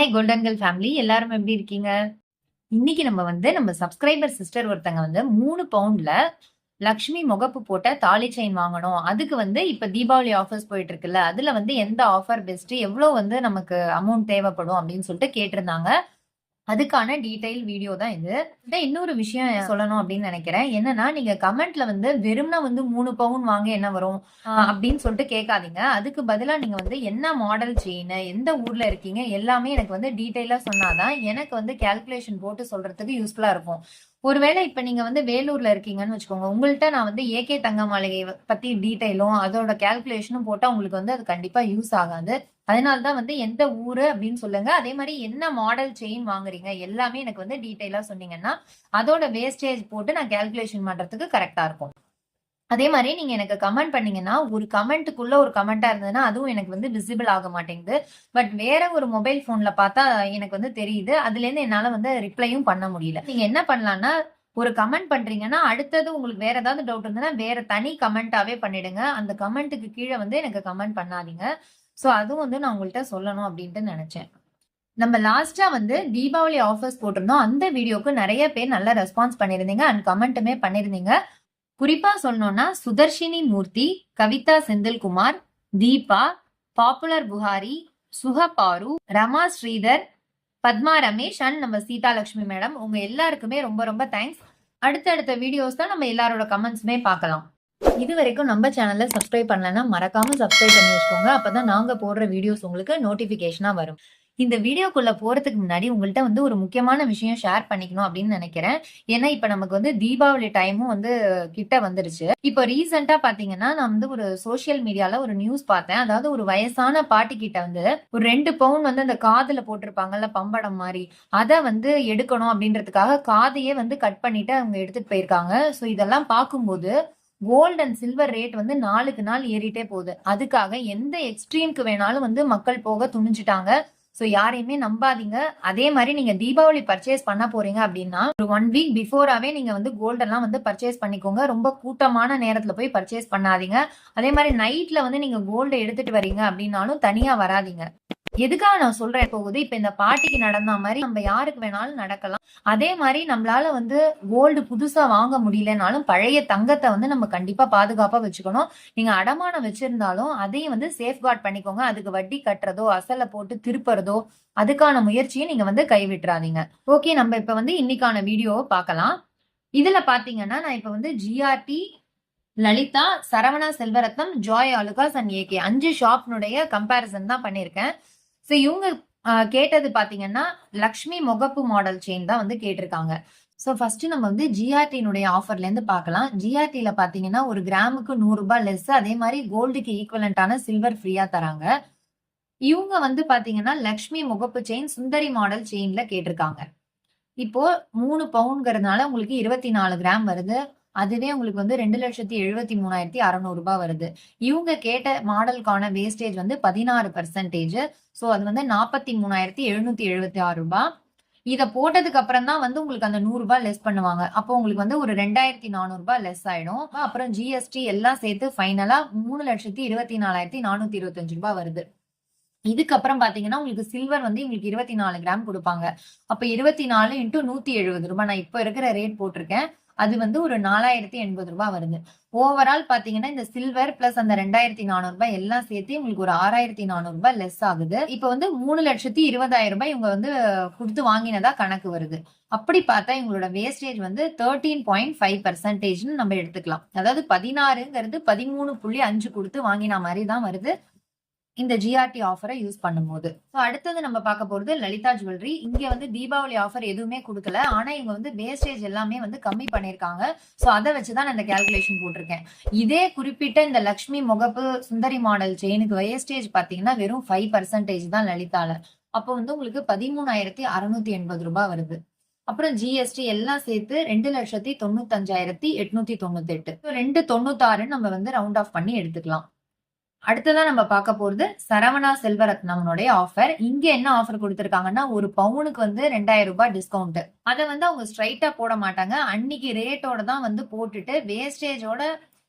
Hi கோல்டன்கல் family எல்லாரும் எப்படி இருக்கீங்க? இன்னைக்கு நம்ம வந்து நம்ம சப்ஸ்கிரைபர் சிஸ்டர் ஒருத்தங்க வந்து மூணு பவுண்ட்ல லக்ஷ்மி முகப்பு போட்ட தாலி செயின் வாங்கணும். அதுக்கு வந்து இப்ப தீபாவளி ஆஃபர்ஸ் போயிட்டு இருக்குல்ல அதுல வந்து எந்த ஆஃபர் பெஸ்ட் எவ்வளவு வந்து நமக்கு அமௌண்ட் தேவைப்படும் அப்படின்னு சொல்லிட்டு கேட்டிருந்தாங்க. அதுக்கான டீடைல் வீடியோ தான் இது. இன்னொரு விஷயம் சொல்லணும் அப்படின்னு நினைக்கிறேன். என்னன்னா நீங்க கமெண்ட்ல வந்து வெறும்னா வந்து மூணு பவுன் வாங்க என்ன வரும்? அப்படின்னு சொல்லிட்டு கேட்காதீங்க. அதுக்கு பதிலா நீங்க வந்து என்ன மாடல் செயின் எந்த ஊர்ல இருக்கீங்க எல்லாமே எனக்கு வந்து டீடைலா சொன்னாதான் எனக்கு வந்து கால்குலேஷன் போட்டு சொல்றதுக்கு யூஸ்ஃபுல்லா இருக்கும். ஒருவேளை இப்ப நீங்க வந்து வேலூர்ல இருக்கீங்கன்னு வச்சுக்கோங்க. உங்கள்கிட்ட நான் வந்து ஏகே தங்க மாளிகை பத்தி டீடைலும் அதோட கால்குலேஷனும் போட்டா உங்களுக்கு வந்து அது கண்டிப்பா யூஸ் ஆகாது. அதனால்தான் வந்து எந்த ஊரு அப்படின்னு சொல்லுங்க. அதே மாதிரி என்ன மாடல் செயின் வாங்குறீங்க எல்லாமே எனக்கு வந்து டீட்டெயிலாக சொன்னீங்கன்னா அதோட வேஸ்டேஜ் போட்டு நான் கால்குலேஷன் பண்றதுக்கு கரெக்டா இருக்கும். அதே மாதிரி நீங்க எனக்கு கமெண்ட் பண்ணீங்கன்னா ஒரு கமெண்ட்டுக்குள்ள ஒரு கமெண்டா இருந்ததுன்னா அதுவும் எனக்கு வந்து விசிபிள் ஆக மாட்டேங்குது. பட் வேற ஒரு மொபைல் போன்ல பார்த்தா எனக்கு வந்து தெரியுது. அதுல இருந்து என்னால வந்து ரிப்ளையும் பண்ண முடியல. நீங்க என்ன பண்ணலாம்னா ஒரு கமெண்ட் பண்றீங்கன்னா அடுத்தது உங்களுக்கு வேற ஏதாவது டவுட் இருந்ததுன்னா வேற தனி கமெண்டாவே பண்ணிடுங்க. அந்த கமெண்ட்டுக்கு கீழே வந்து எனக்கு கமெண்ட் பண்ணாதீங்க. ஸோ அதுவும் வந்து நான் உங்கள்கிட்ட சொல்லணும் அப்படின்ட்டு நினைச்சேன். நம்ம லாஸ்டா வந்து தீபாவளி ஆஃபர்ஸ் போட்டிருந்தோம். அந்த வீடியோக்கு நிறைய பேர் நல்ல ரெஸ்பான்ஸ் பண்ணியிருந்தீங்க அண்ட் கமெண்ட்டுமே பண்ணியிருந்தீங்க. குறிப்பா சொல்லணும்னா சுதர்ஷினி மூர்த்தி கவிதா செந்தில்குமார் தீபா பாப்புலர் புகாரி சுகபாரு ரமா ஸ்ரீதர் பத்மா ரமேஷ் அண்ட் நம்ம சீதா லட்சுமி மேடம் உங்க எல்லாருக்குமே ரொம்ப ரொம்ப தேங்க்ஸ் அடுத்தடுத்த வீடியோஸ் தான் நம்ம எல்லாரோட கமெண்ட்ஸுமே பார்க்கலாம். இது வரைக்கும் நம்ம சேனலை சப்ஸ்கிரைப் பண்ணலன்னா மறக்காம சப்ஸ்கிரைப் பண்ணி வச்சுக்கோங்க. அப்பதான் நாங்க போடுற வீடியோஸ் உங்களுக்கு நோட்டிபிகேஷனா வரும். இந்த வீடியோக்குள்ள போறதுக்கு முன்னாடி உங்கள்கிட்ட வந்து ஒரு முக்கியமான விஷயம் ஷேர் பண்ணிக்கணும் அப்படின்னு நினைக்கிறேன். ஏன்னா இப்ப நமக்கு வந்து தீபாவளி டைமும் வந்து கிட்ட வந்துருச்சு. இப்போ ரீசெண்டா பாத்தீங்கன்னா நான் வந்து ஒரு சோஷியல் மீடியால ஒரு நியூஸ் பார்த்தேன். அதாவது ஒரு வயசான பாட்டி கிட்ட வந்து ஒரு ரெண்டு பவுன் வந்து அந்த காதுல போட்டிருப்பாங்கல்ல பம்படம் மாதிரி. அதை வந்து எடுக்கணும் அப்படின்றதுக்காக காதையே வந்து கட் பண்ணிட்டு அவங்க எடுத்துட்டு போயிருக்காங்க. ஸோ இதெல்லாம் பார்க்கும்போது கோல்ட் அண்ட் சில்வர் ரேட் வந்து நாளுக்கு நாள் ஏறிட்டே போகுது. அதுக்காக எந்த எக்ஸ்ட்ரீம்க்கு வேணாலும் வந்து மக்கள் போக துணிஞ்சிட்டாங்க. ஸோ யாரையுமே நம்பாதீங்க. அதே மாதிரி நீங்க தீபாவளி பர்ச்சேஸ் பண்ண போறீங்க அப்படின்னா ஒரு ஒன் வீக் பிஃபோராகவே நீங்க வந்து கோல்டெல்லாம் வந்து பர்ச்சேஸ் பண்ணிக்கோங்க. ரொம்ப கூட்டமான நேரத்தில் போய் பர்ச்சேஸ் பண்ணாதீங்க. அதே மாதிரி நைட்ல வந்து நீங்க கோல்டு எடுத்துட்டு வரீங்க அப்படின்னாலும் தனியா வராதீங்க. எதுக்காக நான் சொல்றேன் போகுது இப்ப இந்த பாட்டிக்கு நடந்த மாதிரி நம்ம யாருக்கு வேணாலும் நடக்கலாம். அதே மாதிரி நம்மளால வந்து கோல்டு புதுசா வாங்க முடியலனாலும் பழைய தங்கத்தை வந்து நம்ம கண்டிப்பா பாதுகாப்பா வச்சுக்கணும். நீங்க அடமானம் வச்சிருந்தாலும் அதையும் வந்து சேஃப்கார்ட் பண்ணிக்கோங்க. அதுக்கு வட்டி கட்டுறதோ அசலை போட்டு திருப்புறதோ அதுக்கான முயற்சியை நீங்க வந்து கைவிட்டுறாதீங்க. ஓகே நம்ம இப்ப வந்து இன்னைக்கான வீடியோவை பார்க்கலாம். இதுல பாத்தீங்கன்னா நான் இப்ப வந்து GRT Lalitha Saravana Selvarathnam Joy Alukkas and AK அஞ்சு ஷாப்னுடைய கம்பேரிசன் தான் பண்ணியிருக்கேன். ஸோ இவங்க கேட்டது பார்த்தீங்கன்னா லக்ஷ்மி முகப்பு மாடல் செயின் தான் வந்து கேட்டிருக்காங்க. ஸோ ஃபர்ஸ்ட் நம்ம வந்து ஜிஆர்டினுடைய ஆஃபர்லேருந்து பார்க்கலாம் ஜிஆர்டியில் பார்த்தீங்கன்னா ஒரு கிராமுக்கு நூறுரூபா லெஸ் அதே மாதிரி கோல்டுக்கு ஈக்குவலண்டான சில்வர் ஃப்ரீயாக தராங்க. இவங்க வந்து பார்த்தீங்கன்னா லக்ஷ்மி முகப்பு செயின் சுந்தரி மாடல் செயின்ல கேட்டிருக்காங்க. இப்போ மூணு பவுன்ங்கிறதுனால உங்களுக்கு இருபத்தி நாலு கிராம் வருது. அதுவே உங்களுக்கு வந்து ரெண்டு லட்சத்தி எழுபத்தி மூணாயிரத்தி அறநூறு ரூபாய் வருது. இவங்க கேட்ட மாடலுக்கான வேஸ்டேஜ் வந்து பதினாறு பர்சன்டேஜ் ஸோ அது வந்து நாற்பத்தி மூணாயிரத்தி எழுநூத்தி எழுபத்தி ஆறு ரூபாய். இதை போட்டதுக்கு அப்புறம் தான் வந்து உங்களுக்கு அந்த நூறு ரூபாய் லெஸ் பண்ணுவாங்க. அப்போ உங்களுக்கு வந்து ஒரு ரெண்டாயிரத்தி நானூறு ரூபாய் லெஸ் ஆயிடும். அப்புறம் ஜிஎஸ்டி எல்லாம் சேர்த்து ஃபைனலா மூணு லட்சத்தி இருபத்தி நாலாயிரத்தி நானூத்தி இருபத்தஞ்சு ரூபாய் வருது. இதுக்கப்புறம் பாத்தீங்கன்னா உங்களுக்கு சில்வர் வந்து உங்களுக்கு இருபத்தி நாலு கிராம் கொடுப்பாங்க. அப்ப இருபத்தி நாலு இன்ட்டு நூத்தி எழுபது ரூபாய். நான் இப்ப இருக்கிற ரேட் போட்டிருக்கேன். அது வந்து ஒரு நாலாயிரத்தி எண்பது ரூபாய் வருது. ஓவரால் பாத்தீங்கன்னா இந்த சில்வர் பிளஸ் அந்த ரெண்டாயிரத்தி நானூறு ரூபாய் எல்லாம் சேர்த்து உங்களுக்கு ஒரு ஆறாயிரத்தி நானூறு ரூபாய் லெஸ் ஆகுது. இப்ப வந்து மூணு லட்சத்தி இருபதாயிரம் ரூபாய் இவங்க வந்து கொடுத்து வாங்கினதா கணக்கு வருது. அப்படி பார்த்தா இவங்களோட வேஸ்டேஜ் வந்து தேர்ட்டீன் பாயிண்ட் ஃபைவ் பர்சன்டேஜ்னு நம்ம எடுத்துக்கலாம். அதாவது பதினாறுங்கிறது பதிமூணு புள்ளி அஞ்சு கொடுத்து வாங்கின மாதிரி தான் வருது. இந்த ஜிஆர்டி ஆஃபரை யூஸ் பண்ணும்போது. ஸோ அடுத்தது நம்ம பார்க்க போகிறது லலிதா ஜுவல்லரி இங்கே வந்து தீபாவளி ஆஃபர் எதுவுமே கொடுக்கல. ஆனால் இவங்க வந்து வேஸ்டேஜ் எல்லாமே வந்து கம்மி பண்ணியிருக்காங்க. ஸோ அதை வச்சு தான் நான் இந்த கால்குலேஷன் போட்டிருக்கேன். இதே குறிப்பிட்ட இந்த லக்ஷ்மி முகப்பு சுந்தரி மாடல் செயினுக்கு வேஸ்டேஜ் பார்த்தீங்கன்னா வெறும் ஃபைவ் பர்சன்டேஜ் தான் லலிதால. அப்போ வந்து உங்களுக்கு பதிமூணாயிரத்தி அறுநூத்தி எண்பது ரூபாய் வருது. அப்புறம் ஜிஎஸ்டி எல்லாம் சேர்த்து ரெண்டு லட்சத்தி தொண்ணூத்தஞ்சாயிரத்தி எட்நூத்தி தொண்ணூத்தி எட்டு ரெண்டு தொண்ணூத்தாறுன்னு நம்ம வந்து ரவுண்ட் ஆஃப் பண்ணி எடுத்துக்கலாம். அடுத்ததான் நம்ம பார்க்க போறது சரவணா செல்வரத்னம்னுடைய ஆஃபர் இங்க என்ன ஆஃபர் கொடுத்திருக்காங்கன்னா ஒரு பவுனுக்கு வந்து ரெண்டாயிரம் ரூபாய் டிஸ்கவுண்ட் அதை வந்து அவங்க ஸ்ட்ரைட்டா போட மாட்டாங்க. அன்னைக்கு ரேட்டோட தான் வந்து போட்டுட்டு வேஸ்டேஜோட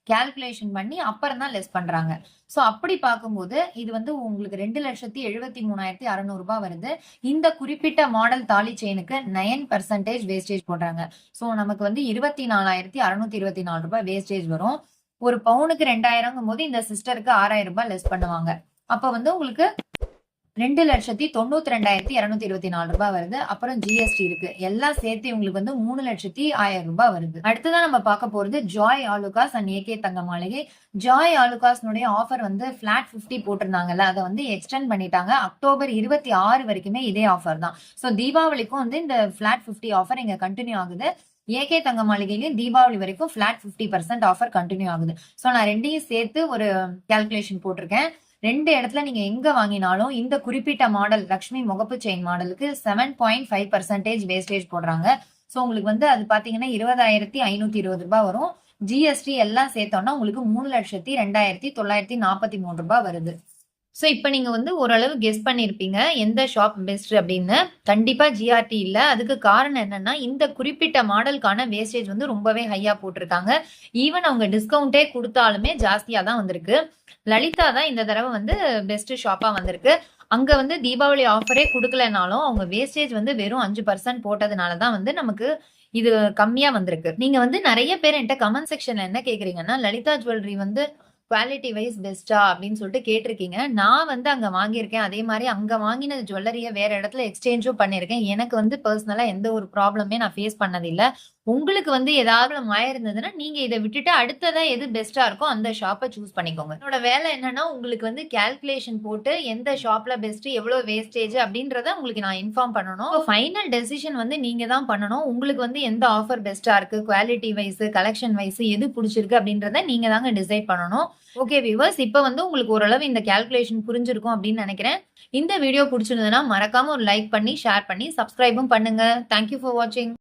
கால்குலேஷன் பண்ணி அப்புறம் தான் லெஸ் பண்றாங்க. ஸோ அப்படி பார்க்கும்போது இது வந்து உங்களுக்கு ரெண்டு லட்சத்தி எழுபத்தி மூணாயிரத்தி அறுநூறு ரூபாய் வருது. இந்த குறிப்பிட்ட மாடல் தாலி செயினுக்கு நயன் பர்சன்டேஜ் வேஸ்டேஜ் போடுறாங்க. ஸோ நமக்கு வந்து இருபத்தி நாலாயிரத்தி அறுநூத்தி இருபத்தி நாலு ரூபாய் வேஸ்டேஜ் வரும். ஒரு பவுனுக்கு ரெண்டாயிரங்கும் போது இந்த சிஸ்டருக்கு ஆறாயிரம் ரூபாய் லெஸ் பண்ணுவாங்க. அப்ப வந்து உங்களுக்கு ரெண்டு லட்சத்தி தொண்ணூத்தி ரெண்டாயிரத்தி இருநூத்தி இருபத்தி நாலு ரூபாய் வருது. அப்புறம் ஜிஎஸ்டி இருக்கு. எல்லாம் சேர்த்து உங்களுக்கு வந்து மூணு லட்சத்தி ஆயிரம் ரூபாய் வருது. அடுத்ததான் நம்ம பார்க்க போறது Joy Alukkas and AK Thanga Maligai Joy ஆலுகாஸ்னுடைய offer வந்து பிளாட் பிப்டி போட்டிருந்தாங்கல்ல அதை வந்து எக்ஸ்டெண்ட் பண்ணிட்டாங்க. அக்டோபர் இருபத்தி ஆறு வரைக்குமே இதே ஆஃபர் தான். ஸோ தீபாவளிக்கும் வந்து இந்த பிளாட் பிப்டி ஆஃபர் இங்க கண்டினியூ ஆகுது. ஏகே தங்க மாளிகையிலையும் தீபாவளி வரைக்கும் flat fifty percent offer continue ஆகுது. ஸோ நான் ரெண்டையும் சேர்த்து ஒரு கால்குலேஷன் போட்டிருக்கேன். ரெண்டு இடத்துல நீங்க எங்க வாங்கினாலும் இந்த குறிப்பிட்ட மாடல் லக்ஷ்மி முகப்பு செயின் மாடலுக்கு seven point five percentage wastage போடுறாங்க. ஸோ உங்களுக்கு வந்து அது பாத்தீங்கன்னா இருபதாயிரத்தி ஐநூத்தி இருபது ரூபாய் வரும். ஜிஎஸ்டி எல்லாம் சேர்த்தோம்னா உங்களுக்கு மூணு லட்சத்தி ரெண்டாயிரத்தி தொள்ளாயிரத்தி நாற்பத்தி மூணு ரூபாய் வருது. ஸோ இப்போ நீங்கள் வந்து ஓரளவு கெஸ் பண்ணியிருப்பீங்க எந்த ஷாப் பெஸ்ட் அப்படின்னு. கண்டிப்பாக ஜிஆர்டி இல்லை. அதுக்கு காரணம் என்னன்னா இந்த குறிப்பிட்ட மாடலுக்கான வேஸ்டேஜ் வந்து ரொம்பவே ஹையாக போட்டிருக்காங்க. ஈவன் அவங்க டிஸ்கவுண்ட்டே கொடுத்தாலுமே ஜாஸ்தியாக தான் வந்திருக்கு. லலிதா தான் இந்த தடவை வந்து பெஸ்ட் ஷாப்பாக வந்திருக்கு. அங்கே வந்து தீபாவளி ஆஃபரே கொடுக்கலனாலும் அவங்க வேஸ்டேஜ் வந்து வெறும் அஞ்சு பர்சன்ட் போட்டதுனால தான் வந்து நமக்கு இது கம்மியாக வந்திருக்கு. நீங்கள் வந்து நிறைய பேர் என்கிட்ட கமெண்ட் செக்ஷனில் என்ன கேட்குறீங்கன்னா லலிதா ஜுவல்லரி வந்து குவாலிட்டி வைஸ் பெஸ்டா அப்படின்னு சொல்லிட்டு கேட்டிருக்கீங்க. நான் வந்து அங்க வாங்கியிருக்கேன். அதே மாதிரி அங்க வாங்கின ஜுவல்லரியை வேற இடத்துல எக்ஸ்சேஞ்சும் பண்ணியிருக்கேன். எனக்கு வந்து பர்சனலா எந்த ஒரு ப்ராப்ளமே நான் ஃபேஸ் பண்ணதில்லை. உங்களுக்கு வந்து ஏதாவது மாய இருந்ததுன்னா நீங்க இதை விட்டுட்டு அடுத்ததா எது பெஸ்டா இருக்கோ அந்த ஷாப்பை சூஸ் பண்ணிக்கோங்க. என்னோட வேலை என்னன்னா உங்களுக்கு வந்து கால்குலேஷன் போட்டு எந்த ஷாப்ல பெஸ்ட் எவ்வளவு வேஸ்டேஜ் அப்படின்றத உங்களுக்கு நான் இன்ஃபார்ம் பண்ணணும். ஃபைனல் டெசிஷன் வந்து நீங்க தான் பண்ணணும். உங்களுக்கு வந்து எந்த ஆஃபர் பெஸ்டா இருக்கு குவாலிட்டி வைஸ் கலெக்ஷன் வைஸ் எது பிடிச்சிருக்கு அப்படின்றத நீங்க தாங்க டிசைட் பண்ணணும். ஓகே வியூவர்ஸ் இப்போ வந்து உங்களுக்கு ஓரளவு இந்த கால்குலேஷன் புரிஞ்சிருக்கும் அப்படின்னு நினைக்கிறேன். இந்த வீடியோ பிடிச்சிருந்ததுன்னா மறக்காம ஒரு லைக் பண்ணி ஷேர் பண்ணி சப்ஸ்கிரைபும் பண்ணுங்க. தேங்க்யூ ஃபார் வாட்சிங்